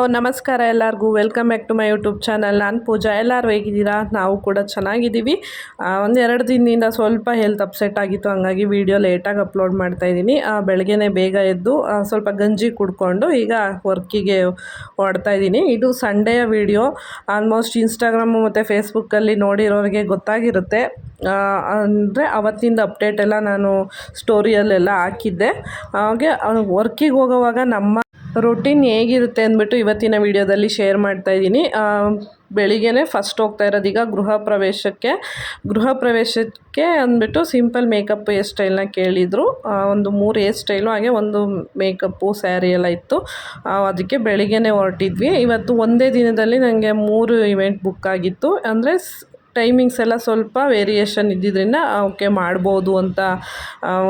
Hello ನಮಸ್ಕಾರ ಎಲ್ಲರಿಗೂ. Welcome back to my YouTube channel ನಾನು ಪೂಜಾ. ಎಲ್ಲರೂ ಹೇಗಿದ್ದೀರಾ? ನಾವು ಕೂಡ ಚೆನ್ನಾಗಿದ್ದೀವಿ. ಒಂದೆರಡು ದಿನದಿಂದ ಸ್ವಲ್ಪ ಹೆಲ್ತ್ ಅಪ್ಸೆಟ್ ಆಗಿತ್ತು. ಹಂಗಾಗಿ ವೀಡಿಯೋ ಲೇಟಾಗಿ ಅಪ್ಲೋಡ್ ಮಾಡ್ತಾ ಇದ್ದೀನಿ. ಬೆಳಗ್ಗೆನೇ ಬೇಗ ಎದ್ದು ಸ್ವಲ್ಪ ಗಂಜಿ ಕುಡ್ಕೊಂಡು ಈಗ ವರ್ಕಿಗೆ ಹೊಡ್ತಾ ಇದ್ದೀನಿ. ಇದು ಸಂಡೆಯ ವೀಡಿಯೋ ಆಲ್ಮೋಸ್ಟ್ ಇನ್ಸ್ಟಾಗ್ರಾಮು ಮತ್ತು ಫೇಸ್ಬುಕ್ಕಲ್ಲಿ ನೋಡಿರೋರಿಗೆ ಗೊತ್ತಾಗಿರುತ್ತೆ. ಅಂದರೆ ಅವತ್ತಿಂದ ಅಪ್ಡೇಟ್ ಎಲ್ಲ ನಾನು ಸ್ಟೋರಿಯಲ್ಲೆಲ್ಲ ಹಾಕಿದ್ದೆ. ಹಾಗೆ ವರ್ಕಿಗೆ ಹೋಗೋವಾಗ ನಮ್ಮ ರೊಟೀನ್ ಹೇಗಿರುತ್ತೆ ಅಂದ್ಬಿಟ್ಟು ಇವತ್ತಿನ ವಿಡಿಯೋದಲ್ಲಿ ಶೇರ್ ಮಾಡ್ತಾ ಇದ್ದೀನಿ. ಬೆಳಿಗ್ಗೆನೇ ಫಸ್ಟ್ ಹೋಗ್ತಾ ಇರೋದೀಗ ಗೃಹ ಪ್ರವೇಶಕ್ಕೆ. ಗೃಹ ಪ್ರವೇಶಕ್ಕೆ ಅಂದ್ಬಿಟ್ಟು ಸಿಂಪಲ್ ಮೇಕಪ್ ಹೇರ್ ಸ್ಟೈಲ್ನ ಕೇಳಿದರು. ಒಂದು ಮೂರು ಹೇರ್ ಸ್ಟೈಲು ಹಾಗೆ ಒಂದು ಮೇಕಪ್ಪು ಸ್ಯಾರಿ ಎಲ್ಲ ಇತ್ತು. ಅದಕ್ಕೆ ಬೆಳಿಗ್ಗೆನೇ ಹೊರಟಿದ್ವಿ. ಇವತ್ತು ಒಂದೇ ದಿನದಲ್ಲಿ ನನಗೆ ಮೂರು ಇವೆಂಟ್ ಬುಕ್ ಆಗಿತ್ತು. ಅಂದರೆ ಟೈಮಿಂಗ್ಸ್ ಎಲ್ಲ ಸ್ವಲ್ಪ ವೇರಿಯೇಷನ್ ಇದ್ದಿದ್ದರಿಂದ ಓಕೆ ಮಾಡ್ಬೋದು ಅಂತ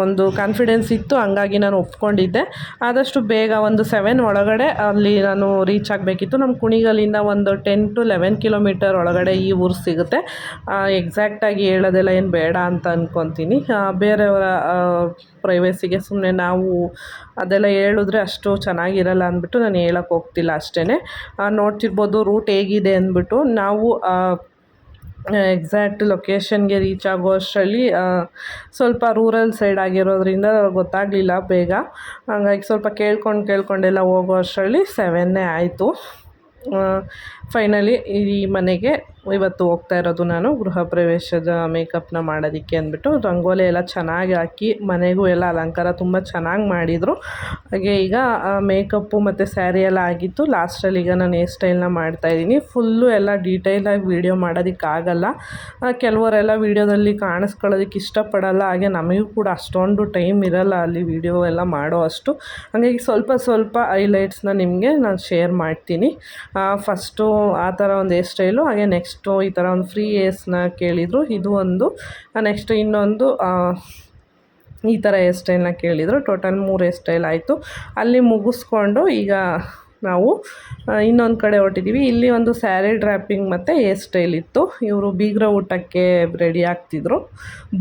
ಒಂದು ಕಾನ್ಫಿಡೆನ್ಸ್ ಇತ್ತು. ಹಂಗಾಗಿ ನಾನು ಒಪ್ಕೊಂಡಿದ್ದೆ. ಆದಷ್ಟು ಬೇಗ ಒಂದು ಸೆವೆನ್ ಒಳಗಡೆ ಅಲ್ಲಿ ನಾನು ರೀಚ್ ಆಗಬೇಕಿತ್ತು. ನಮ್ಮ ಕುಣಿಗಲಿಂದ ಒಂದು ಟೆನ್ ಟು ಲೆವೆನ್ ಕಿಲೋಮೀಟರ್ ಒಳಗಡೆ ಈ ಊರು ಸಿಗುತ್ತೆ. ಎಕ್ಸಾಕ್ಟಾಗಿ ಹೇಳೋದೆಲ್ಲ ಏನು ಬೇಡ ಅಂತ ಅಂದ್ಕೊತೀನಿ ಬೇರೆಯವರ ಪ್ರೈವೇಸಿಗೆ ಸುಮ್ಮನೆ ನಾವು ಅದೆಲ್ಲ ಹೇಳಿದ್ರೆ ಅಷ್ಟು ಚೆನ್ನಾಗಿರಲ್ಲ ಅಂದ್ಬಿಟ್ಟು ನಾನು ಹೇಳೋಕ್ಕೆ ಹೋಗ್ತಿಲ್ಲ ಅಷ್ಟೇ ನೋಡ್ತಿರ್ಬೋದು ರೂಟ್ ಹೇಗಿದೆ ಅಂದ್ಬಿಟ್ಟು ನಾವು ಎಕ್ಸಾಕ್ಟ್ ಲೊಕೇಶನ್ಗೆ ರೀಚ್ ಆಗೋ ಅಷ್ಟರಲ್ಲಿ ಸ್ವಲ್ಪ ರೂರಲ್ ಸೈಡ್ ಆಗಿರೋದ್ರಿಂದ ಗೊತ್ತಾಗಲಿಲ್ಲ ಬೇಗ. ಹಂಗಾಗಿ ಸ್ವಲ್ಪ ಕೇಳ್ಕೊಂಡು ಕೇಳ್ಕೊಂಡೆಲ್ಲ ಹೋಗೋ ಅಷ್ಟರಲ್ಲಿ ಸೆವೆನ್ನೇ ಆಯಿತು. ಫೈನಲಿ ಈ ಮನೆಗೆ ಇವತ್ತು ಹೋಗ್ತಾ ಇರೋದು ನಾನು ಗೃಹ ಪ್ರವೇಶದ ಮೇಕಪ್ನ ಮಾಡೋದಕ್ಕೆ ಅಂದ್ಬಿಟ್ಟು ರಂಗೋಲಿ ಎಲ್ಲ ಚೆನ್ನಾಗಿ ಹಾಕಿ ಮನೆಗೂ ಎಲ್ಲ ಅಲಂಕಾರ ತುಂಬ ಚೆನ್ನಾಗಿ ಮಾಡಿದರು. ಹಾಗೆ ಈಗ ಮೇಕಪ್ಪು ಮತ್ತು ಸ್ಯಾರಿ ಎಲ್ಲ ಆಗಿತ್ತು ಲಾಸ್ಟಲ್ಲಿ ಈಗ ನಾನು ಹೇರ್ ಸ್ಟೈಲ್ನ ಮಾಡ್ತಾಯಿದ್ದೀನಿ ಫುಲ್ಲು ಎಲ್ಲ ಡೀಟೇಲಾಗಿ ವೀಡಿಯೋ ಮಾಡೋದಕ್ಕಾಗಲ್ಲ ಕೆಲವರೆಲ್ಲ ವೀಡಿಯೋದಲ್ಲಿ ಕಾಣಿಸ್ಕೊಳ್ಳೋದಕ್ಕೆ ಇಷ್ಟಪಡಲ್ಲ. ಹಾಗೆ ನಮಗೂ ಕೂಡ ಅಷ್ಟೊಂದು ಟೈಮ್ ಇರಲ್ಲ ಅಲ್ಲಿ ವೀಡಿಯೋ ಎಲ್ಲ ಮಾಡೋ ಅಷ್ಟು. ಹಾಗಾಗಿ ಸ್ವಲ್ಪ ಸ್ವಲ್ಪ ಹೈಲೈಟ್ಸ್ನ ನಿಮಗೆ ನಾನು ಶೇರ್ ಮಾಡ್ತೀನಿ. ಫಸ್ಟು ಆ ಥರ ಒಂದು ಹೇರ್ ಸ್ಟೈಲು ಹಾಗೆ ನೆಕ್ಸ್ಟು ಈ ಥರ ಒಂದು ಫ್ರೀ ಏರ್ಸ್ನ ಕೇಳಿದರು. ಇದು ಒಂದು ನೆಕ್ಸ್ಟ್ ಇನ್ನೊಂದು ಈ ಥರ ಹೇರ್ ಸ್ಟೈಲ್ನ ಕೇಳಿದರು. ಟೋಟಲ್ ಮೂರು ಹೇರ್ ಸ್ಟೈಲ್ ಆಯಿತು. ಅಲ್ಲಿ ಮುಗಿಸ್ಕೊಂಡು ಈಗ ನಾವು ಇನ್ನೊಂದು ಕಡೆ ಹೊರಟಿದ್ದೀವಿ ಇಲ್ಲಿ ಒಂದು ಸ್ಯಾರಿ ಡ್ರ್ಯಾಪಿಂಗ್ ಮತ್ತು ಹೇರ್ ಸ್ಟೈಲ್ ಇತ್ತು. ಇವರು ಬೀಗ್ರ ಊಟಕ್ಕೆ ರೆಡಿ ಆಗ್ತಿದ್ರು,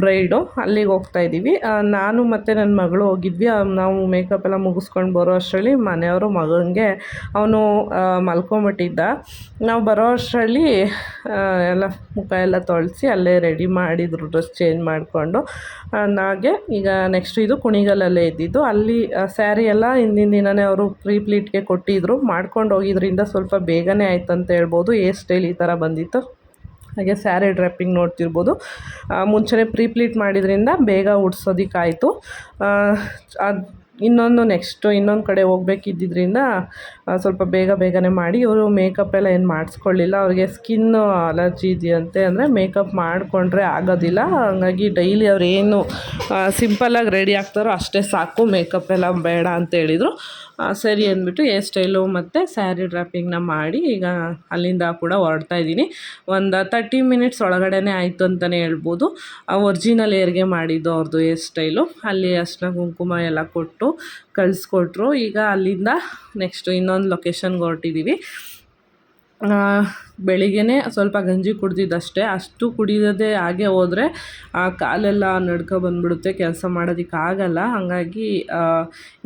ಬ್ರೈಡು. ಅಲ್ಲಿಗೆ ಹೋಗ್ತಾ ಇದ್ದೀವಿ ನಾನು ಮತ್ತು ನನ್ನ ಮಗಳು ಹೋಗಿದ್ವಿ. ನಾವು ಮೇಕಪ್ ಎಲ್ಲ ಮುಗಿಸ್ಕೊಂಡು ಬರೋ ಅಷ್ಟರಲ್ಲಿ ಮನೆಯವರು ಮಗನಿಗೆ ಅವನು ಮಲ್ಕೊಂಬಿಟ್ಟಿದ್ದ. ನಾವು ಬರೋ ಅಷ್ಟರಲ್ಲಿ ಎಲ್ಲ ಮುಖ ಎಲ್ಲ ತೊಳೆಸಿ ಅಲ್ಲೇ ರೆಡಿ ಮಾಡಿದ್ರು, ಡ್ರೆಸ್ ಚೇಂಜ್ ಮಾಡಿಕೊಂಡು. ನಾಗೆ ಈಗ ನೆಕ್ಸ್ಟ್ ಇದು ಕುಣಿಗಲಲ್ಲೇ ಇದ್ದಿದ್ದು. ಅಲ್ಲಿ ಸ್ಯಾರಿ ಎಲ್ಲ ಹಿಂದಿನ ದಿನವೇ ಅವರು ಪ್ರೀ ಪ್ಲೀಟ್ಗೆ ಮಾಡ್ಕೊಂಡು ಹೋಗಿದ್ರಿಂದ ಸ್ವಲ್ಪ ಬೇಗನೆ ಆಯ್ತು ಅಂತ ಹೇಳ್ಬೋದು ಏರ್ ಸ್ಟೈಲ್ ಈ ಥರ ಬಂದಿತ್ತು. ಹಾಗೆ ಸ್ಯಾರಿ ಡ್ರೆಪ್ಪಿಂಗ್ ನೋಡ್ತಿರ್ಬೋದು. ಮುಂಚೆನೇ ಪ್ರೀಪ್ಲೀಟ್ ಮಾಡಿದ್ರಿಂದ ಬೇಗ ಉಡ್ಸೋದಕ್ಕಾಯಿತು. ಅದು ಇನ್ನೊಂದು ನೆಕ್ಸ್ಟು ಇನ್ನೊಂದು ಕಡೆ ಹೋಗ್ಬೇಕಿದ್ದಿದ್ರಿಂದ ಸ್ವಲ್ಪ ಬೇಗ ಬೇಗನೆ ಮಾಡಿ ಇವರು ಮೇಕಪ್ ಎಲ್ಲ ಏನು ಮಾಡಿಸ್ಕೊಳ್ಳಿಲ್ಲ. ಅವ್ರಿಗೆ ಸ್ಕಿನ್ ಅಲರ್ಜಿ ಇದೆಯಂತೆ ಅಂದರೆ ಮೇಕಪ್ ಮಾಡಿಕೊಂಡ್ರೆ ಆಗೋದಿಲ್ಲ. ಹಾಗಾಗಿ ಡೈಲಿ ಅವ್ರು ಏನು ಸಿಂಪಲ್ಲಾಗಿ ರೆಡಿ ಆಗ್ತಾರೋ ಅಷ್ಟೇ ಸಾಕು. ಮೇಕಪ್ ಎಲ್ಲ ಬೇಡ ಅಂತ ಹೇಳಿದರು. ಸರಿ ಅಂದ್ಬಿಟ್ಟು ಹೇರ್ ಸ್ಟೈಲು ಮತ್ತು ಸ್ಯಾರಿ ಡ್ರಾಪಿಂಗ್ನ ಮಾಡಿ ಈಗ ಅಲ್ಲಿಂದ ಕೂಡ ಹೊರಡ್ತಾ ಇದ್ದೀನಿ. ಒಂದು ತರ್ಟಿ ಮಿನಿಟ್ಸ್ ಒಳಗಡೆನೇ ಆಯಿತು ಅಂತಲೇ ಹೇಳ್ಬೋದು. ಒರಿಜಿನಲ್ ಏರ್ಗೆ ಮಾಡಿದ್ದು ಅವ್ರದ್ದು ಹೇರ್ ಸ್ಟೈಲು ಅಲ್ಲಿ ಅರ್ಶಿನ, ಕುಂಕುಮ ಎಲ್ಲ ಕೊಟ್ಟು ಕಳಿಸ್ಕೊಟ್ರು. ಈಗ ಅಲ್ಲಿಂದ ನೆಕ್ಸ್ಟು ಇನ್ನೊಂದು ಲೊಕೇಶನ್ಗೆ ಹೊರಟಿದ್ದೀವಿ ಬೆಳಿಗ್ಗೆ ಸ್ವಲ್ಪ ಗಂಜಿ ಕುಡ್ದಿದ್ದಷ್ಟೇ. ಅಷ್ಟು ಕುಡಿಯೋದೇ ಹಾಗೆ ಹೋದರೆ ಆ ಕಾಲೆಲ್ಲ ನಡ್ಕೊ ಬಂದ್ಬಿಡುತ್ತೆ. ಕೆಲಸ ಮಾಡೋದಕ್ಕಾಗಲ್ಲ ಹಾಗಾಗಿ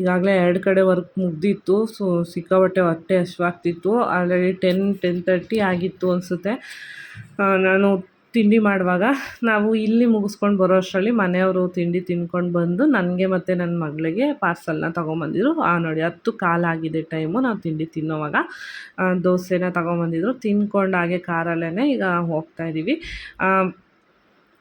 ಈಗಾಗಲೇ ಎರಡು ಕಡೆ ವರ್ಕ್ ಮುಗ್ದಿತ್ತು. ಸೊ ಸಿಕ್ಕಾಬಟ್ಟೆ ಹೊಟ್ಟೆ ಹಸಿವಾಗ್ತಿತ್ತು. ಆಲ್ರೆಡಿ ಟೆನ್ ಟೆನ್ ತರ್ಟಿ ಆಗಿತ್ತು ಅನಿಸುತ್ತೆ. ನಾನು ತಿಂಡಿ ಮಾಡುವಾಗ ನಾವು ಇಲ್ಲಿ ಮುಗಿಸ್ಕೊಂಡು ಬರೋ ಅಷ್ಟರಲ್ಲಿ ಮನೆಯವರು ತಿಂಡಿ ತಿನ್ಕೊಂಡು ಬಂದು ನನಗೆ ಮತ್ತು ನನ್ನ ಮಗಳಿಗೆ ಪಾರ್ಸಲ್ನ ತೊಗೊಂಬಂದಿದ್ರು. ಆ ನೋಡಿ ಹತ್ತು ಕಾಲಾಗಿದೆ ಟೈಮು ನಾವು ತಿಂಡಿ ತಿನ್ನೋವಾಗ. ದೋಸೆನ ತೊಗೊಂಬಂದಿದ್ರು. ತಿನ್ಕೊಂಡು ಹಾಗೆ ಕಾರಲ್ಲೇ ಈಗ ಹೋಗ್ತಾ ಇದ್ದೀವಿ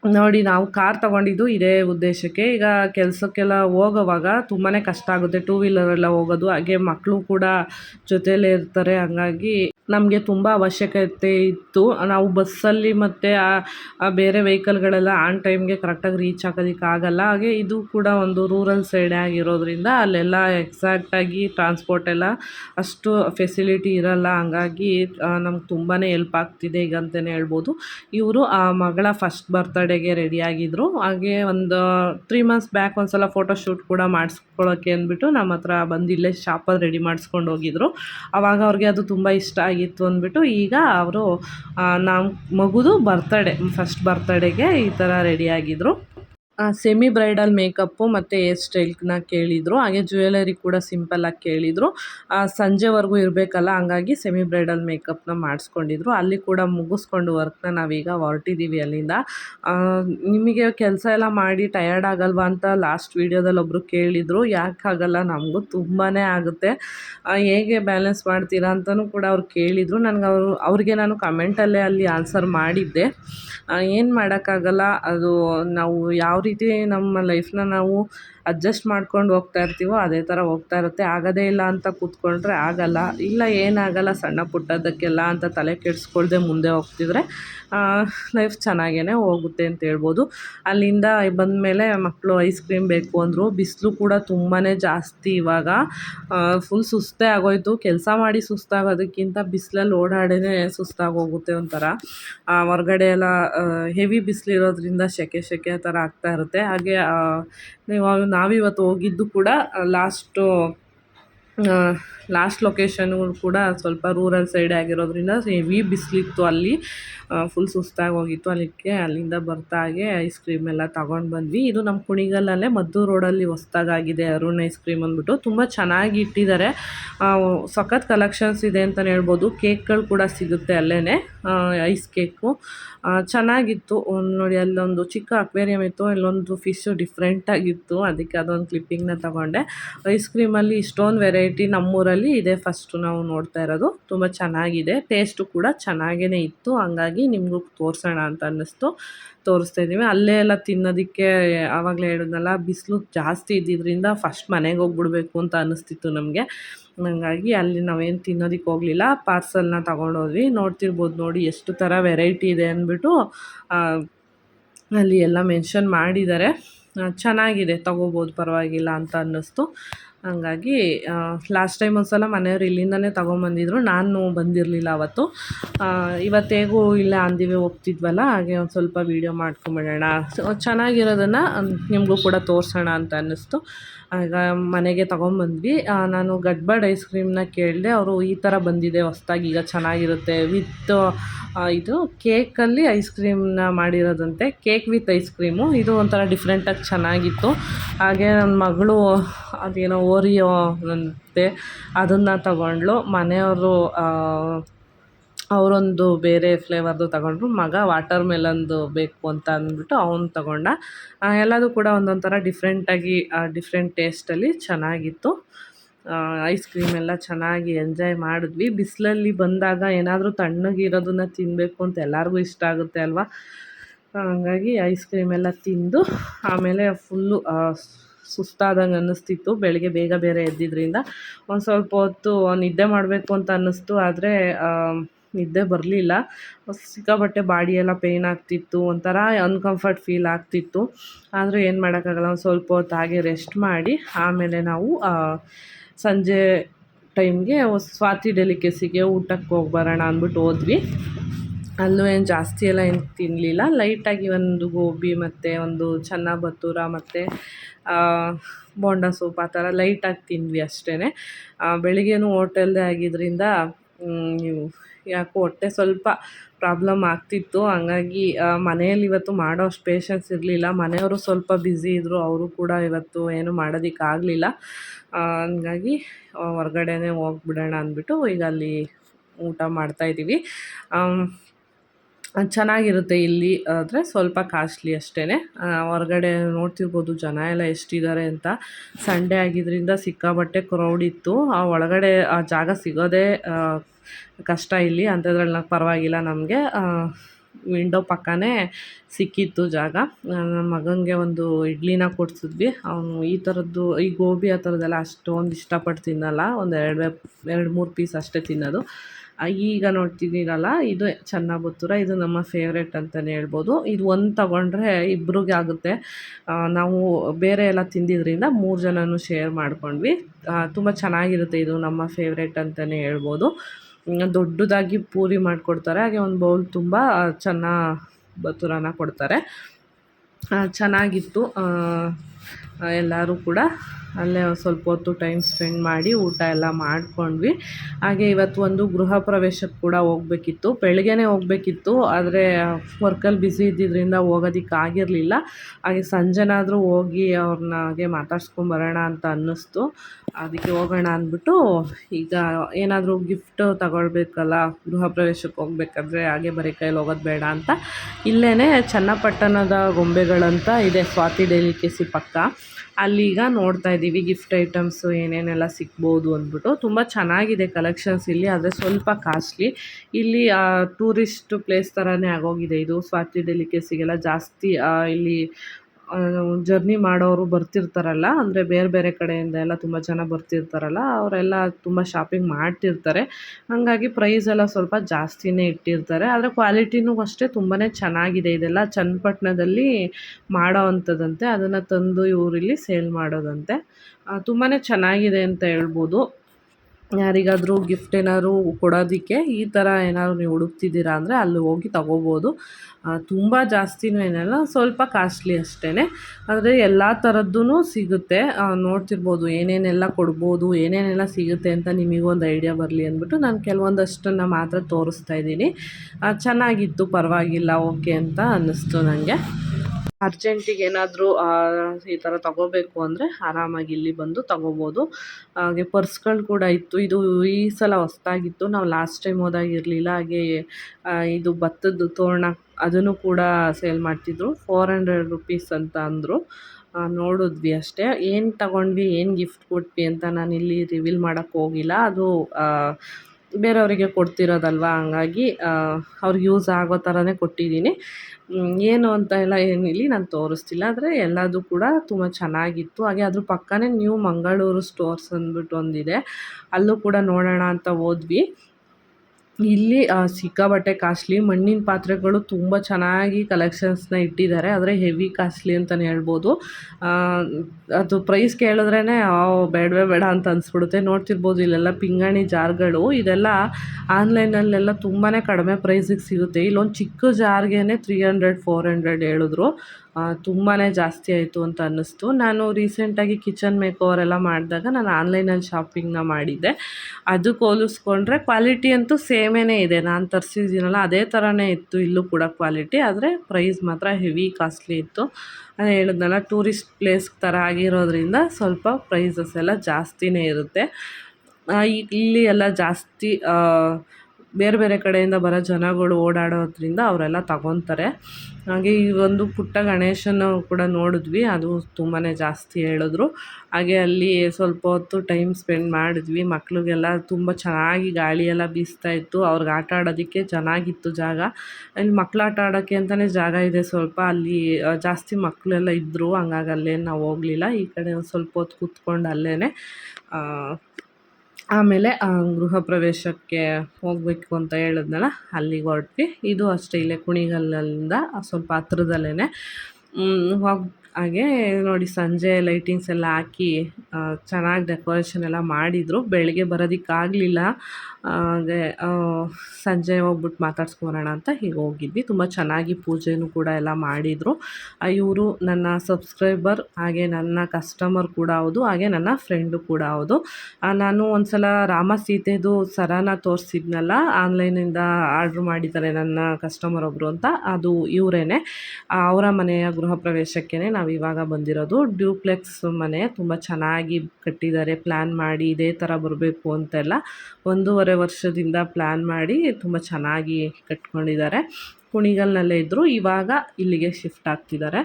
ನೋಡಿ ನಾವು ಕಾರ್ ತಗೊಂಡಿದ್ದು ಇದೇ ಉದ್ದೇಶಕ್ಕೆ. ಈಗ ಕೆಲಸಕ್ಕೆಲ್ಲ ಹೋಗೋವಾಗ ತುಂಬಾ ಕಷ್ಟ ಆಗುತ್ತೆ. ಟೂ ವೀಲರೆಲ್ಲ ಹೋಗೋದು, ಹಾಗೆ ಮಕ್ಕಳು ಕೂಡ ಜೊತೆಯಲ್ಲೇ ಇರ್ತಾರೆ. ಹಂಗಾಗಿ ನಮಗೆ ತುಂಬ ಅವಶ್ಯಕತೆ ಇತ್ತು. ನಾವು ಬಸ್ಸಲ್ಲಿ ಮತ್ತು ಬೇರೆ ವೆಹಿಕಲ್ಗಳೆಲ್ಲ ಆನ್ ಟೈಮ್ಗೆ ಕರೆಕ್ಟಾಗಿ ರೀಚ್ ಆಗೋದಕ್ಕೆ ಆಗಲ್ಲ. ಹಾಗೆ ಇದು ಕೂಡ ಒಂದು ರೂರಲ್ ಸೈಡೇ ಆಗಿರೋದ್ರಿಂದ ಅಲ್ಲೆಲ್ಲ ಎಕ್ಸಾಕ್ಟಾಗಿ ಟ್ರಾನ್ಸ್ಪೋರ್ಟ್ ಎಲ್ಲ ಅಷ್ಟು ಫೆಸಿಲಿಟಿ ಇರೋಲ್ಲ. ಹಂಗಾಗಿ ನಮ್ಗೆ ತುಂಬಾ ಎಲ್ಪ್ ಆಗ್ತಿದೆ ಈಗ ಅಂತಲೇ ಹೇಳ್ಬೋದು. ಇವರು ಆ ಮಗಳ ಫಸ್ಟ್ ಬರ್ತ್ಡೇಗೆ ರೆಡಿಯಾಗಿದ್ದರು ಹಾಗೆ ಒಂದು ತ್ರೀ ಮಂತ್ಸ್ ಬ್ಯಾಕ್ ಒಂದು ಸಲ ಫೋಟೋ ಶೂಟ್ ಕೂಡ ಮಾಡಿಸ್ಕೊಳ್ಳೋಕ್ಕೆ ಅಂದ್ಬಿಟ್ಟು ನಮ್ಮ ಹತ್ರ ಬಂದು ಇಲ್ಲೇ ಶಾಪಲ್ಲಿ ರೆಡಿ ಮಾಡಿಸ್ಕೊಂಡು ಹೋಗಿದ್ರು. ಆವಾಗ ಅವ್ರಿಗೆ ಅದು ತುಂಬ ಇಷ್ಟ ಆಗಿತ್ತು ಅಂದ್ಬಿಟ್ಟು ಈಗ ಅವರು ನಮ್ಮ ಮಗುದು ಬರ್ತಡೇ ಫಸ್ಟ್ ಬರ್ತಡೇಗೆ ಈ ಥರ ರೆಡಿಯಾಗಿದ್ದರು ಸೆಮಿ ಬ್ರೈಡಲ್ ಮೇಕಪ್ಪು ಮತ್ತು ಹೇರ್ ಸ್ಟೈಲ್ನ ಕೇಳಿದರು. ಹಾಗೆ ಜ್ಯುವೆಲರಿ ಕೂಡ ಸಿಂಪಲ್ಲಾಗಿ ಕೇಳಿದರು. ಸಂಜೆವರೆಗೂ ಇರಬೇಕಲ್ಲ, ಹಂಗಾಗಿ ಸೆಮಿ ಬ್ರೈಡಲ್ ಮೇಕಪ್ನ ಮಾಡಿಸ್ಕೊಂಡಿದ್ರು. ಅಲ್ಲಿ ಕೂಡ ಮುಗಿಸ್ಕೊಂಡು ವರ್ಕ್ನ ನಾವೀಗ ಹೊರಟಿದ್ದೀವಿ ಅಲ್ಲಿಂದ. ನಿಮಗೆ ಕೆಲಸ ಎಲ್ಲ ಮಾಡಿ ಟಯರ್ಡ್ ಆಗಲ್ವಾ ಅಂತ ಲಾಸ್ಟ್ ವೀಡಿಯೋದಲ್ಲಿ ಒಬ್ಬರು ಕೇಳಿದರು. ಯಾಕೆ ಯಾಕಾಗಲ್ಲ ನಮಗೂ ತುಂಬಾ ಆಗುತ್ತೆ. ಹೇಗೆ ಬ್ಯಾಲೆನ್ಸ್ ಮಾಡ್ತೀರಾ ಅಂತಲೂ ಕೂಡ ಅವ್ರು ಕೇಳಿದರು. ನನಗೆ ಅವರು, ಅವ್ರಿಗೆ ನಾನು ಕಮೆಂಟಲ್ಲೇ ಅಲ್ಲಿ ಆನ್ಸರ್ ಮಾಡಿದ್ದೆ. ಏನು ಮಾಡೋಕ್ಕಾಗಲ್ಲ? ಅದು ನಾವು ಯಾವ ರೀತಿ ನಮ್ಮ ಲೈಫ್ನ ನಾವು ಅಡ್ಜಸ್ಟ್ ಮಾಡ್ಕೊಂಡು ಹೋಗ್ತಾ ಇರ್ತೀವೋ ಅದೇ ಥರ ಹೋಗ್ತಾ ಇರುತ್ತೆ. ಆಗೋದೇ ಇಲ್ಲ ಅಂತ ಕೂತ್ಕೊಂಡ್ರೆ ಆಗಲ್ಲ. ಇಲ್ಲ ಏನಾಗಲ್ಲ, ಸಣ್ಣ ಪುಟ್ಟದಕ್ಕೆಲ್ಲ ಅಂತ ತಲೆ ಕೆಡಿಸ್ಕೊಳ್ದೆ ಮುಂದೆ ಹೋಗ್ತಿದ್ರೆ ಲೈಫ್ ಚೆನ್ನಾಗೇ ಹೋಗುತ್ತೆ ಅಂತ ಹೇಳ್ಬೋದು. ಅಲ್ಲಿಂದ ಬಂದಮೇಲೆ ಮಕ್ಕಳು ಐಸ್ ಕ್ರೀಮ್ ಬೇಕು ಅಂದರು, ಬಿಸಿಲು ಕೂಡ ತುಂಬಾ ಜಾಸ್ತಿ ಇವಾಗ. ಫುಲ್ ಸುಸ್ತೇ ಆಗೋಯಿತು. ಕೆಲಸ ಮಾಡಿ ಸುಸ್ತಾಗೋದಕ್ಕಿಂತ ಬಿಸಿಲಲ್ಲಿ ಓಡಾಡೇ ಸುಸ್ತಾಗೋಗುತ್ತೆ ಒಂಥರ. ಹೊರಗಡೆ ಎಲ್ಲ ಹೆವಿ ಬಿಸಿಲಿರೋದ್ರಿಂದ ಸೆಕೆ ಸೆಕೆ ಥರ ಆಗ್ತಾ ಇರುತ್ತೆ. ಹಾಗೆ ಇವಾಗ ನಾವಿವತ್ತು ಹೋಗಿದ್ದು ಕೂಡ ಲಾಸ್ಟು ಲಾಸ್ಟ್ ಲೊಕೇಶನ್ಗಳು ಕೂಡ ಸ್ವಲ್ಪ ರೂರಲ್ ಸೈಡ್ ಆಗಿರೋದ್ರಿಂದ ಹೆವಿ ಬಿಸಿಲಿತ್ತು ಅಲ್ಲಿ. ಫುಲ್ ಸುಸ್ತಾಗಿ ಹೋಗಿತ್ತು ಅದಕ್ಕೆ ಅಲ್ಲಿಂದ ಹಾಗೆ ಐಸ್ ಕ್ರೀಮ್ ಎಲ್ಲ ತಗೊಂಡು ಬಂದ್ವಿ. ಇದು ನಮ್ಮ ಕುಣಿಗಲ್ಲಲ್ಲೇ ಮದ್ದು ರೋಡಲ್ಲಿ ಹೊಸ್ದಾಗಾಗಿದೆ ಅರುಣ್ ಐಸ್ ಕ್ರೀಮ್ ಅಂದ್ಬಿಟ್ಟು. ತುಂಬ ಚೆನ್ನಾಗಿ ಇಟ್ಟಿದ್ದಾರೆ ಸಖತ್ ಕಲೆಕ್ಷನ್ಸ್ ಇದೆ ಅಂತಲೇ ಹೇಳ್ಬೋದು. ಕೇಕ್ಗಳು ಕೂಡ ಸಿಗುತ್ತೆ ಅಲ್ಲೇ ಐಸ್ ಕೇಕು ಚೆನ್ನಾಗಿತ್ತು. ನೋಡಿ, ಅಲ್ಲೊಂದು ಚಿಕ್ಕ ಅಕ್ವೇರಿಯಮ್ ಇತ್ತು, ಅಲ್ಲೊಂದು ಫಿಶ್ ಡಿಫ್ರೆಂಟಾಗಿತ್ತು ಅದಕ್ಕೆ ಅದೊಂದು ಕ್ಲಿಪ್ಪಿಂಗ್ನ ತಗೊಂಡೆ. ಐಸ್ ಕ್ರೀಮಲ್ಲಿ ಇಷ್ಟೊಂದು ವೆರೈಟಿ ನಮ್ಮೂರಲ್ಲಿ ಇದೆ ಫಸ್ಟು ನಾವು ನೋಡ್ತಾ ಇರೋದು. ತುಂಬ ಚೆನ್ನಾಗಿದೆ. ಟೇಸ್ಟು ಕೂಡ ಚೆನ್ನಾಗೇ ಇತ್ತು. ಹಂಗಾಗಿ ನಿಮಗೂ ತೋರಿಸೋಣ ಅಂತ ಅನ್ನಿಸ್ತು. ತೋರಿಸ್ತಾ ಇದ್ದೀವಿ. ಅಲ್ಲೇ ಎಲ್ಲ ತಿನ್ನೋದಕ್ಕೆ ಆವಾಗಲೇ ಹೇಳಿದ್ನಲ್ಲ, ಬಿಸಿಲು ಜಾಸ್ತಿ ಇದ್ದಿದ್ದರಿಂದ ಫಸ್ಟ್ ಮನೆಗೆ ಹೋಗ್ಬಿಡ್ಬೇಕು ಅಂತ ಅನ್ನಿಸ್ತಿತ್ತು ನಮಗೆ. ಹಂಗಾಗಿ ಅಲ್ಲಿ ನಾವೇನು ತಿನ್ನೋದಕ್ಕೆ ಹೋಗಲಿಲ್ಲ. ಪಾರ್ಸಲ್ನ ತೊಗೊಂಡೋದ್ವಿ. ನೋಡ್ತಿರ್ಬೋದು ನೋಡಿ ಎಷ್ಟು ಥರ ವೆರೈಟಿ ಇದೆ ಅಂದ್ಬಿಟ್ಟು ಅಲ್ಲಿ ಎಲ್ಲ ಮೆನ್ಷನ್ ಮಾಡಿದ್ದಾರೆ. ಚೆನ್ನಾಗಿದೆ. ತಗೋಬೋದು, ಪರವಾಗಿಲ್ಲ ಅಂತ ಅನ್ನಿಸ್ತು. ಹಂಗಾಗಿ ಲಾಸ್ಟ್ ಟೈಮ್ ಒಂದು ಸಲ ಮನೆಯವ್ರು ಇಲ್ಲಿಂದನೇ ತೊಗೊಂಬಂದಿದ್ರು. ನಾನು ಬಂದಿರಲಿಲ್ಲ ಅವತ್ತು. ಇವತ್ತು ಹೇಗೂ ಇಲ್ಲೇ ಆನ್ ಹೋಗ್ತಿದ್ವಲ್ಲ ಹಾಗೆ ಒಂದು ಸ್ವಲ್ಪ ವೀಡಿಯೋ ಮಾಡ್ಕೊಂಬಿಡೋಣ. ಚೆನ್ನಾಗಿರೋದನ್ನು ನಿಮಗೂ ಕೂಡ ತೋರಿಸೋಣ ಅಂತ ಅನ್ನಿಸ್ತು. ಆಗ ಮನೆಗೆ ತೊಗೊಂಬಂದ್ವಿ ನಾನು ಗಡ್ಬಡ್ ಐಸ್ ಕ್ರೀಮ್ನ ಕೇಳಿದೆ ಅವರು ಈ ಥರ ಬಂದಿದೆ, ಹೊಸ್ದಾಗಿ ಈಗ ಚೆನ್ನಾಗಿರುತ್ತೆ ವಿತ್ ಇದು ಕೇಕಲ್ಲಿ ಐಸ್ ಕ್ರೀಮ್ನ ಮಾಡಿರೋದಂತೆ. ಕೇಕ್ ವಿತ್ ಐಸ್ ಕ್ರೀಮು ಇದು ಒಂಥರ ಡಿಫ್ರೆಂಟಾಗಿ ಚೆನ್ನಾಗಿತ್ತು. ಹಾಗೆ ನನ್ನ ಮಗಳು ಅದೇನೋ ಓರಿಯೋ ಅಂತೆ. ಅದನ್ನು ತಗೊಂಡ್ಳು. ಮನೆಯವರು ಅವರೊಂದು ಬೇರೆ ಫ್ಲೇವರ್ದು ತಗೊಂಡ್ರು, ಮಗ ವಾಟರ್ ಮೆಲನ್ದು ಬೇಕು ಅಂತ ಅಂದ್ಬಿಟ್ಟು ಅವ್ನು ತಗೊಂಡ. ಎಲ್ಲದೂ ಕೂಡ ಒಂದೊಂದು ಥರ ಡಿಫ್ರೆಂಟಾಗಿ ಡಿಫ್ರೆಂಟ್ ಟೇಸ್ಟಲ್ಲಿ ಚೆನ್ನಾಗಿತ್ತು. ಐಸ್ ಕ್ರೀಮ್ ಎಲ್ಲ ಚೆನ್ನಾಗಿ ಎಂಜಾಯ್ ಮಾಡಿದ್ವಿ. ಬಿಸಿಲಲ್ಲಿ ಬಂದಾಗ ಏನಾದರೂ ತಣ್ಣಗಿರೋದನ್ನ ತಿನ್ನಬೇಕು ಅಂತ ಎಲ್ಲರಿಗೂ ಇಷ್ಟ ಆಗುತ್ತೆ ಅಲ್ವಾ? ಹಂಗಾಗಿ ಐಸ್ ಕ್ರೀಮ್ ಎಲ್ಲ ತಿಂದು, ಆಮೇಲೆ ಫುಲ್ಲು ಸುಸ್ತಾದಂಗೆ ಅನ್ನಿಸ್ತಿತ್ತು. ಬೆಳಗ್ಗೆ ಬೇಗ ಬೇರೆ ಎದ್ದಿದ್ದರಿಂದ ಒಂದು ಸ್ವಲ್ಪ ಹೊತ್ತು ನಿದ್ದೆ ಮಾಡಬೇಕು ಅಂತ ಅನ್ನಿಸ್ತು. ಆದರೆ ನಿದ್ದೆ ಬರಲಿಲ್ಲ. ಸಿಕ್ಕಾಪಟ್ಟೆ ಎಲ್ಲ ಪೇಯ್ನ್ ಆಗ್ತಿತ್ತು, ಒಂಥರ ಅನ್ಕಂಫರ್ಟ್ ಫೀಲ್ ಆಗ್ತಿತ್ತು. ಆದರೂ ಏನು ಮಾಡೋಕ್ಕಾಗಲ್ಲ, ಒಂದು ಸ್ವಲ್ಪ ಹೊತ್ತು ಹಾಗೆ ರೆಸ್ಟ್ ಮಾಡಿ, ಆಮೇಲೆ ನಾವು ಸಂಜೆ ಟೈಮ್ಗೆ ಸ್ವಾತಿ ಡೆಲಿಕೆಸಿಗೆ ಊಟಕ್ಕೆ ಹೋಗಿ ಬರೋಣ ಅಂದ್ಬಿಟ್ಟು ಹೋದ್ವಿ. ಅಲ್ಲೂ ಏನು ಜಾಸ್ತಿ ಎಲ್ಲ ಏನು ತಿನ್ನಲಿಲ್ಲ ಲೈಟಾಗಿ ಒಂದು ಗೋಬಿ ಮತ್ತು ಒಂದು ಚೆನ್ನ ಬತ್ತೂರ ಮತ್ತು ಬೋಂಡ ಸೂಪ್ ಆ ಥರ ಲೈಟಾಗಿ ತಿಂದ್ವಿ ಅಷ್ಟೇ ಬೆಳಿಗ್ಗೆನೂ ಹೋಟೆಲ್ದೇ ಆಗಿದ್ದರಿಂದ ನೀವು ಯಾಕೋ ಹೊಟ್ಟೆ ಸ್ವಲ್ಪ ಪ್ರಾಬ್ಲಮ್ ಆಗ್ತಿತ್ತು. ಹಂಗಾಗಿ ಮನೆಯಲ್ಲಿ ಇವತ್ತು ಮಾಡೋ ಅಷ್ಟು ಪೇಷನ್ಸ್ ಇರಲಿಲ್ಲ. ಮನೆಯವರು ಸ್ವಲ್ಪ ಬ್ಯುಸಿ ಇದ್ದರು ಅವರು ಕೂಡ ಇವತ್ತು ಏನು ಮಾಡೋದಕ್ಕಾಗಲಿಲ್ಲ ಹಂಗಾಗಿ ಹೊರ್ಗಡೆನೇ ಹೋಗ್ಬಿಡೋಣ ಅಂದ್ಬಿಟ್ಟು ಈಗ ಅಲ್ಲಿ ಊಟ ಮಾಡ್ತಾಯಿದ್ದೀವಿ ಚೆನ್ನಾಗಿರುತ್ತೆ ಇಲ್ಲಿ, ಆದರೆ ಸ್ವಲ್ಪ ಕಾಸ್ಟ್ಲಿ ಅಷ್ಟೇ ಹೊರಗಡೆ ನೋಡ್ತಿರ್ಬೋದು, ಜನ ಎಲ್ಲ ಎಷ್ಟಿದ್ದಾರೆ ಅಂತ. ಸಂಡೇ ಆಗಿದ್ದರಿಂದ ಸಿಕ್ಕಾಪಟ್ಟೆ ಕ್ರೌಡ್ ಇತ್ತು. ಆ, ಒಳಗಡೆ ಆ ಜಾಗ ಸಿಗೋದೇ ಕಷ್ಟ ಇಲ್ಲಿ. ಅಂಥದ್ರಲ್ಲಿ ಪರವಾಗಿಲ್ಲ ನಮಗೆ. ವಿಂಡೋ ಪಕ್ಕನೇ ಸಿಕ್ಕಿತ್ತು ಜಾಗ. ನನ್ನ ಮಗನಿಗೆ ಒಂದು ಇಡ್ಲಿನ ಕೊಡಿಸಿದ್ವಿ. ಅವನು ಈ ಥರದ್ದು, ಈ ಗೋಬಿ ಆ ಥರದ್ದೆಲ್ಲ ಅಷ್ಟೊಂದು ಇಷ್ಟಪಟ್ಟು ತಿನ್ನಲ್ಲ. ಒಂದು ಎರಡು ಎರಡು ಮೂರು ಪೀಸ್ ಅಷ್ಟೇ ತಿನ್ನೋದು. ಈಗ ನೋಡ್ತಿದ್ದೀರಲ್ಲ, ಇದು ಚೆನ್ನಾಗುತ್ತೂರ, ಇದು ನಮ್ಮ ಫೇವ್ರೆಟ್ ಅಂತಲೇ ಹೇಳ್ಬೋದು. ಇದು ಒಂದು ತಗೊಂಡ್ರೆ ಇಬ್ರಿಗೆ ಆಗುತ್ತೆ. ನಾವು ಬೇರೆ ಎಲ್ಲ ತಿಂದಿದ್ರಿಂದ ಮೂರು ಜನನೂ ಶೇರ್ ಮಾಡ್ಕೊಂಡ್ವಿ. ತುಂಬ ಚೆನ್ನಾಗಿರುತ್ತೆ ಇದು ನಮ್ಮ ಫೇವ್ರೆಟ್ ಅಂತಲೇ ಹೇಳ್ಬೋದು. ದೊಡ್ಡದಾಗಿ ಪೂರಿ ಮಾಡಿಕೊಡ್ತಾರೆ. ಹಾಗೆ ಒಂದು ಬೌಲ್ ತುಂಬ ಚೆನ್ನಾಗಿ ಬತೂರನ ಕೊಡ್ತಾರೆ. ಚೆನ್ನಾಗಿತ್ತು. ಎಲ್ಲರೂ ಕೂಡ ಅಲ್ಲೇ ಸ್ವಲ್ಪ ಹೊತ್ತು ಟೈಮ್ ಸ್ಪೆಂಡ್ ಮಾಡಿ ಊಟ ಎಲ್ಲ ಮಾಡಿಕೊಂಡ್ವಿ. ಹಾಗೆ ಇವತ್ತು ಒಂದು ಗೃಹ ಪ್ರವೇಶಕ್ಕೆ ಕೂಡ ಹೋಗಬೇಕಿತ್ತು. ಬೆಳಗ್ಗೆನೇ ಹೋಗಬೇಕಿತ್ತು, ಆದರೆ ವರ್ಕಲ್ಲಿ ಬ್ಯುಸಿ ಇದ್ದಿದ್ದರಿಂದ ಹೋಗೋದಕ್ಕೆ ಆಗಿರಲಿಲ್ಲ. ಹಾಗೆ ಸಂಜೆನಾದರೂ ಹೋಗಿ ಅವ್ರನ್ನ ಹಾಗೆ ಮಾತಾಡ್ಸ್ಕೊಂಬರೋಣ ಅಂತ ಅನ್ನಿಸ್ತು. ಅದಕ್ಕೆ ಹೋಗೋಣ ಅಂದ್ಬಿಟ್ಟು ಈಗ ಏನಾದರೂ ಗಿಫ್ಟ್ ತಗೊಳ್ಬೇಕಲ್ಲ, ಗೃಹ ಪ್ರವೇಶಕ್ಕೆ ಹೋಗ್ಬೇಕಾದ್ರೆ ಹಾಗೆ ಬರೀ ಕೈಯಲ್ಲಿ ಹೋಗೋದು ಬೇಡ ಅಂತ. ಇಲ್ಲೇ ಚನ್ನಪಟ್ಟಣದ ಗೊಂಬೆಗಳಂತ ಇದೆ, ಸ್ವಾತಿ ಡೆಲಿಕೇಸಿ ಪಕ್ಕ. ಅಲ್ಲೀಗ ನೋಡ್ತಾ ಇದ್ದೀವಿ ಗಿಫ್ಟ್ ಐಟಮ್ಸು ಏನೇನೆಲ್ಲ ಸಿಗ್ಬೋದು ಅಂದ್ಬಿಟ್ಟು. ತುಂಬ ಚೆನ್ನಾಗಿದೆ ಕಲೆಕ್ಷನ್ಸ್ ಇಲ್ಲಿ, ಆದರೆ ಸ್ವಲ್ಪ ಕಾಸ್ಟ್ಲಿ ಇಲ್ಲಿ ಟೂರಿಸ್ಟ್ ಪ್ಲೇಸ್ ಥರನೇ ಆಗೋಗಿದೆ ಇದು. ಸ್ವಾತಿ ಡೆಲಿಕೇಸಿಗೆಲ್ಲ ಜಾಸ್ತಿ ಇಲ್ಲಿ ಜರ್ನಿ ಮಾಡೋರು ಬರ್ತಿರ್ತಾರಲ್ಲ, ಅಂದರೆ ಬೇರೆ ಬೇರೆ ಕಡೆಯಿಂದ ಎಲ್ಲ ತುಂಬ ಜನ ಬರ್ತಿರ್ತಾರಲ್ಲ, ಅವರೆಲ್ಲ ತುಂಬ ಶಾಪಿಂಗ್ ಮಾಡ್ತಿರ್ತಾರೆ. ಹಾಗಾಗಿ ಪ್ರೈಸ್ ಎಲ್ಲ ಸ್ವಲ್ಪ ಜಾಸ್ತಿನೇ ಇಟ್ಟಿರ್ತಾರೆ. ಆದರೆ ಕ್ವಾಲಿಟಿನೂ ಅಷ್ಟೇ ತುಂಬಾ ಚೆನ್ನಾಗಿದೆ. ಇದೆಲ್ಲ ಚನ್ನಪಟ್ಟಣದಲ್ಲಿ ಮಾಡೋ ಅಂಥದ್ದಂತೆ, ಅದನ್ನು ತಂದು ಇವರಿಲ್ಲಿ ಸೇಲ್ ಮಾಡೋದಂತೆ. ತುಂಬಾ ಚೆನ್ನಾಗಿದೆ ಅಂತ ಹೇಳ್ಬೋದು. ಯಾರಿಗಾದರೂ ಗಿಫ್ಟ್ ಏನಾದ್ರು ಕೊಡೋದಕ್ಕೆ ಈ ಥರ ಏನಾದ್ರು ನೀವು ಹುಡುಕ್ತಿದ್ದೀರ ಅಂದರೆ ಅಲ್ಲಿ ಹೋಗಿ ತಗೋಬೋದು. ತುಂಬ ಜಾಸ್ತಿನೂ ಏನಲ್ಲ, ಸ್ವಲ್ಪ ಕಾಸ್ಟ್ಲಿ ಅಷ್ಟೇ ಆದರೆ ಎಲ್ಲ ಥರದ್ದೂ ಸಿಗುತ್ತೆ. ನೋಡ್ತಿರ್ಬೋದು, ಏನೇನೆಲ್ಲ ಕೊಡ್ಬೋದು, ಏನೇನೆಲ್ಲ ಸಿಗುತ್ತೆ ಅಂತ ನಿಮಗೊಂದು ಐಡಿಯಾ ಬರಲಿ ಅಂದ್ಬಿಟ್ಟು ನಾನು ಕೆಲವೊಂದಷ್ಟನ್ನು ಮಾತ್ರ ತೋರಿಸ್ತಾ ಇದ್ದೀನಿ. ಚೆನ್ನಾಗಿತ್ತು, ಪರವಾಗಿಲ್ಲ ಓಕೆ ಅಂತ ಅನ್ನಿಸ್ತು ನನಗೆ ಅರ್ಜೆಂಟಿಗೆ ಏನಾದರೂ ಈ ಥರ ತಗೋಬೇಕು ಅಂದರೆ ಆರಾಮಾಗಿ ಇಲ್ಲಿ ಬಂದು ತಗೋಬೋದು. ಹಾಗೆ ಪರ್ಸ್ಗಳು ಕೂಡ ಇತ್ತು. ಇದು ಈ ಸಲ ಹೊಸ್ದಾಗಿತ್ತು. ನಾವು ಲಾಸ್ಟ್ ಟೈಮ್ ಹೋದಾಗ ಇರಲಿಲ್ಲ ಹಾಗೆ ಇದು ಭತ್ತದ ತೋರಣ ಅದನ್ನು ಕೂಡ ಸೇಲ್ ಮಾಡ್ತಿದ್ರು. ಫೋರ್ ಹಂಡ್ರೆಡ್ ರುಪೀಸ್ ಅಂತ ಅಂದರು. ನೋಡಿದ್ವಿ ಅಷ್ಟೇ. ಏನು ತಗೊಂಡ್ವಿ, ಏನು ಗಿಫ್ಟ್ ಕೊಟ್ವಿ ಅಂತ ನಾನು ಇಲ್ಲಿ ರಿವೀಲ್ ಮಾಡೋಕ್ಕೆ ಹೋಗಿಲ್ಲ. ಅದು ಬೇರೆಯವರಿಗೆ ಕೊಡ್ತಿರೋದಲ್ವ? ಹಂಗಾಗಿ ಅವ್ರಿಗೆ ಯೂಸ್ ಆಗೋ ಥರನೇ ಕೊಟ್ಟಿದ್ದೀನಿ. ಏನು ಅಂತ ಎಲ್ಲ ಏನಿಲ್ಲ ನಾನು ತೋರಿಸ್ತಿಲ್ಲ. ಆದರೆ ಎಲ್ಲದು ಕೂಡ ತುಂಬ ಚೆನ್ನಾಗಿತ್ತು. ಹಾಗೆ ಅದ್ರ ಪಕ್ಕನೇ ನ್ಯೂ ಮಂಗಳೂರು ಸ್ಟೋರ್ಸ್ ಅಂದ್ಬಿಟ್ಟು ಒಂದಿದೆ. ಅಲ್ಲೂ ಕೂಡ ನೋಡೋಣ ಅಂತ ಹೋದ್ವಿ. ಇಲ್ಲಿ ಸಿಕ್ಕಾಪಟ್ಟೆ ಕಾಸ್ಟ್ಲಿ, ಮಣ್ಣಿನ ಪಾತ್ರೆಗಳು ತುಂಬ ಚೆನ್ನಾಗಿ ಕಲೆಕ್ಷನ್ಸ್ನ ಇಟ್ಟಿದ್ದಾರೆ. ಆದರೆ ಹೆವಿ ಕಾಸ್ಟ್ಲಿ ಅಂತಲೇ ಹೇಳ್ಬೋದು. ಅದು ಪ್ರೈಸ್ ಕೇಳಿದ್ರೇ ಬೇಡವೇ ಬೇಡ ಅಂತ ಅನಿಸ್ಬಿಡುತ್ತೆ. ನೋಡ್ತಿರ್ಬೋದು, ಇಲ್ಲೆಲ್ಲ ಪಿಂಗಾಣಿ ಜಾರ್ಗಳು, ಇದೆಲ್ಲ ಆನ್ಲೈನಲ್ಲೆಲ್ಲ ತುಂಬಾ ಕಡಿಮೆ ಪ್ರೈಸಿಗೆ ಸಿಗುತ್ತೆ. ಇಲ್ಲೊಂದು ಚಿಕ್ಕ ಜಾರ್ಗೆ ತ್ರೀ ಹಂಡ್ರೆಡ್ ಫೋರ್ ಹಂಡ್ರೆಡ್ ಹೇಳಿದ್ರು. ತುಂಬಾ ಜಾಸ್ತಿ ಆಯಿತು ಅಂತ ಅನ್ನಿಸ್ತು. ನಾನು ರೀಸೆಂಟಾಗಿ ಕಿಚನ್ ಮೇಕೋವರ್ ಎಲ್ಲ ಮಾಡಿದಾಗ ನಾನು ಆನ್ಲೈನಲ್ಲಿ ಶಾಪಿಂಗ್ನ ಮಾಡಿದ್ದೆ. ಅದಕ್ಕೆ ಹೋಲಿಸ್ಕೊಂಡ್ರೆ ಕ್ವಾಲಿಟಿ ಅಂತೂ ಸೇಮೇ ಇದೆ. ನಾನು ತರಿಸಿದ್ದೀನಲ್ಲ ಅದೇ ಥರನೇ ಇತ್ತು, ಇಲ್ಲೂ ಕೂಡ ಕ್ವಾಲಿಟಿ ಆದರೆ ಪ್ರೈಸ್ ಮಾತ್ರ ಹೆವಿ ಕಾಸ್ಟ್ಲಿ ಇತ್ತು. ಅದೇ ಹೇಳಿದ್ನಲ್ಲ ಟೂರಿಸ್ಟ್ ಪ್ಲೇಸ್ ಥರ ಆಗಿರೋದ್ರಿಂದ ಸ್ವಲ್ಪ ಪ್ರೈಸಸ್ ಎಲ್ಲ ಜಾಸ್ತಿನೇ ಇರುತ್ತೆ. ಇಲ್ಲಿ ಎಲ್ಲ ಜಾಸ್ತಿ ಬೇರೆ ಬೇರೆ ಕಡೆಯಿಂದ ಬರೋ ಜನಗಳು ಓಡಾಡೋದ್ರಿಂದ ಅವರೆಲ್ಲ ತಗೊತಾರೆ ಹಾಗೆ ಈ ಒಂದು ಪುಟ್ಟ ಗಣೇಶನ ಕೂಡ ನೋಡಿದ್ವಿ. ಅದು ತುಂಬಾ ಜಾಸ್ತಿ ಹೇಳಿದ್ರು. ಹಾಗೆ ಅಲ್ಲಿ ಸ್ವಲ್ಪ ಹೊತ್ತು ಟೈಮ್ ಸ್ಪೆಂಡ್ ಮಾಡಿದ್ವಿ. ಮಕ್ಳಿಗೆಲ್ಲ ತುಂಬ ಚೆನ್ನಾಗಿ ಗಾಳಿಯೆಲ್ಲ ಬೀಸ್ತಾ ಇತ್ತು. ಅವ್ರಿಗೆ ಆಟ ಆಡೋದಕ್ಕೆ ಚೆನ್ನಾಗಿತ್ತು ಜಾಗ. ಅಲ್ಲಿ ಮಕ್ಳು ಆಟ ಆಡೋಕ್ಕೆ ಅಂತಲೇ ಜಾಗ ಇದೆ. ಸ್ವಲ್ಪ ಅಲ್ಲಿ ಜಾಸ್ತಿ ಮಕ್ಕಳೆಲ್ಲ ಇದ್ದರು ಹಂಗಾಗಿ ಅಲ್ಲೇನು ನಾವು ಹೋಗಲಿಲ್ಲ. ಈ ಕಡೆ ಸ್ವಲ್ಪ ಹೊತ್ತು ಕೂತ್ಕೊಂಡು ಅಲ್ಲೇ ಆಮೇಲೆ ಗೃಹ ಪ್ರವೇಶಕ್ಕೆ ಹೋಗಬೇಕು ಅಂತ ಹೇಳಿದ್ನಲ್ಲ, ಅಲ್ಲಿಗೆ ಹೊರಟ್ವಿ. ಇದು ಅಷ್ಟೇ, ಇಲ್ಲೇ ಕುಣಿಗಲ್ಲಿಂದ ಸ್ವಲ್ಪ ಹತ್ರದಲ್ಲೇ ಹೋಗಿ ಹಾಗೆ ನೋಡಿ ಸಂಜೆ ಲೈಟಿಂಗ್ಸ್ ಎಲ್ಲ ಹಾಕಿ ಚೆನ್ನಾಗಿ ಡೆಕೋರೇಷನ್ ಎಲ್ಲ ಮಾಡಿದರು. ಬೆಳಗ್ಗೆ ಬರೋದಕ್ಕಾಗಲಿಲ್ಲ. ಹಾಗೆ ಸಂಜೆ ಹೋಗ್ಬಿಟ್ಟು ಮಾತಾಡ್ಸ್ಕೊಬರೋಣ ಅಂತ ಹೀಗೆ ಹೋಗಿದ್ವಿ. ತುಂಬ ಚೆನ್ನಾಗಿ ಪೂಜೆನೂ ಕೂಡ ಎಲ್ಲ ಮಾಡಿದರು. ಇವರು ನನ್ನ ಸಬ್ಸ್ಕ್ರೈಬರ್ ಹಾಗೆ ನನ್ನ ಕಸ್ಟಮರ್ ಕೂಡ ಹೌದು, ಹಾಗೆ ನನ್ನ ಫ್ರೆಂಡು ಕೂಡ ಹೌದು. ನಾನು ಒಂದು ಸಲ ರಾಮ ಸೀತೆದು ಸರನ ತೋರಿಸಿದ್ನಲ್ಲ, ಆನ್ಲೈನಿಂದ ಆರ್ಡ್ರ್ ಮಾಡಿದ್ದಾರೆ ನನ್ನ ಕಸ್ಟಮರ್ ಒಬ್ಬರು ಅಂತ, ಅದು ಇವರೇ ಅವರ ಮನೆಯ ಗೃಹ ಪ್ರವೇಶಕ್ಕೆ ನಾವು ಇವಾಗ ಬಂದಿರೋದು ಡ್ಯೂಪ್ಲೆಕ್ಸ್ ಮನೆ. ತುಂಬ ಚೆನ್ನಾಗಿ ಕಟ್ಟಿದ್ದಾರೆ ಪ್ಲ್ಯಾನ್ ಮಾಡಿ ಇದೇ ಥರ ಬರಬೇಕು ಅಂತೆಲ್ಲ ಒಂದೂವರೆ ವರ್ಷದಿಂದ ಪ್ಲ್ಯಾನ್ ಮಾಡಿ ತುಂಬ ಚೆನ್ನಾಗಿ ಕಟ್ಕೊಂಡಿದ್ದಾರೆ. ಕುಣಿಗಲ್ನಲ್ಲೇ ಇದ್ದರು ಇವಾಗ ಇಲ್ಲಿಗೆ ಶಿಫ್ಟ್ ಆಗ್ತಿದ್ದಾರೆ.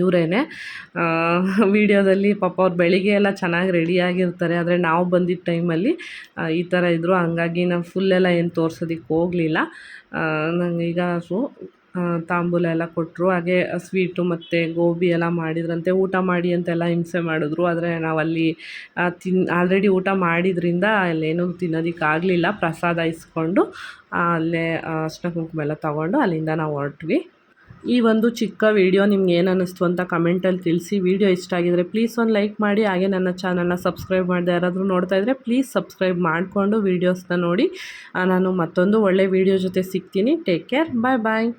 ಇವರೇನೆ. ವಿಡಿಯೋದಲ್ಲಿ ಪಾಪ ಅವ್ರು ಬೆಳಿಗ್ಗೆ ಎಲ್ಲ ಚೆನ್ನಾಗಿ ರೆಡಿಯಾಗಿರ್ತಾರೆ ಆದರೆ ನಾವು ಬಂದಿದ್ದ ಟೈಮಲ್ಲಿ ಈ ಥರ ಇದ್ದರು ಹಂಗಾಗಿ ನಾವು ಫುಲ್ಲೆಲ್ಲ ಏನು ತೋರ್ಸೋದಕ್ಕೆ ಹೋಗಲಿಲ್ಲ. ನನಗೀಗ ಸೊ ತಾಂಬೂಲ ಎಲ್ಲ ಕೊಟ್ಟರು ಹಾಗೆ ಸ್ವೀಟು ಮತ್ತು ಗೋಬಿ ಎಲ್ಲ ಮಾಡಿದ್ರಂತೆ. ಊಟ ಮಾಡಿ ಅಂತೆಲ್ಲ ಹಿಂಸೆ ಮಾಡಿದ್ರು. ಆದರೆ ನಾವಲ್ಲಿ ತಿನ್ ಆಲ್ರೆಡಿ ಊಟ ಮಾಡಿದ್ರಿಂದ ಅಲ್ಲೇನೂ ತಿನ್ನೋದಕ್ಕಾಗಲಿಲ್ಲ. ಪ್ರಸಾದ ಇಸ್ಕೊಂಡು ಅಲ್ಲೇ ಅರ್ಶಿನ ಕುಂಕುಮ ಎಲ್ಲ ತಗೊಂಡು ಅಲ್ಲಿಂದ ನಾವು ಹೊರಟ್ವಿ. ಈ ಒಂದು ಚಿಕ್ಕ ವಿಡಿಯೋ ನಿಮ್ಗೆ ಏನು ಅನ್ನಿಸ್ತು ಅಂತ ಕಮೆಂಟಲ್ಲಿ ತಿಳಿಸಿ. ವಿಡಿಯೋ ಇಷ್ಟ ಆಗಿದರೆ ಪ್ಲೀಸ್ ಒಂದು ಲೈಕ್ ಮಾಡಿ. ಹಾಗೆ ನನ್ನ ಚಾನಲ್ನ ಸಬ್ಸ್ಕ್ರೈಬ್ ಮಾಡಿದೆ ಯಾರಾದರೂ ನೋಡ್ತಾ ಇದ್ದರೆ ಪ್ಲೀಸ್ ಸಬ್ಸ್ಕ್ರೈಬ್ ಮಾಡಿಕೊಂಡು ವೀಡಿಯೋಸ್ನ ನೋಡಿ. ನಾನು ಮತ್ತೊಂದು ಒಳ್ಳೆ ವಿಡಿಯೋ ಜೊತೆ ಸಿಗ್ತೀನಿ. ಟೇಕ್ ಕೇರ್ ಬಾಯ್ ಬಾಯ್